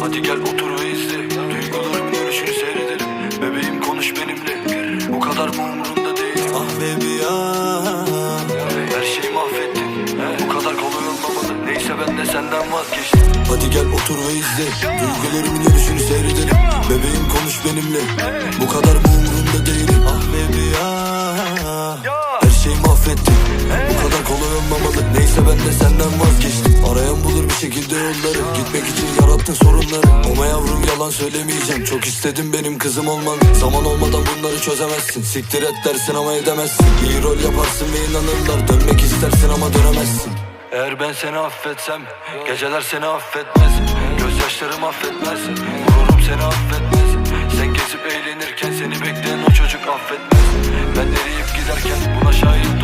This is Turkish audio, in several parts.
Hadi gel otur ve izle. Duygularım görüşünü seyredelim. Bebeğim konuş benimle. Bu kadar mı umurunda değil? Ah baby ah Her şeyi mahvettin. Bu kadar kolay olmamalı. Neyse ben de senden vazgeçtim. Hadi gel otur ve izle. Duygularımın yarışını seyredelim. Bebeğim konuş benimle. Bu kadar mı umurumda değilim Ah baby ah Bu kadar kolay olmamalı. Neyse ben de senden vazgeçtim. Arayan bulur bir şekilde yolları. Gitmek için yarattın sorunları. Ama yavrum yalan söylemeyeceğim. Çok istedim benim kızım olman Zaman olmadan bunları çözemezsin. Siktir et dersin ama edemezsin. İyi rol yaparsın ve inanırlar. Dönmek istersin ama dönemezsin. Eğer ben seni affetsem Geceler seni affetmez. Gözyaşlarım affetmez. Gururum seni affetmez. Sen gezip eğlenirken Seni bekleyen o çocuk affetmez. Ben eriyip giderken Buna şahit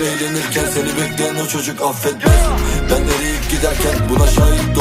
eğlenirken Seni bekleyen o çocuk affetmez. Ben eriyip giderken Buna şahit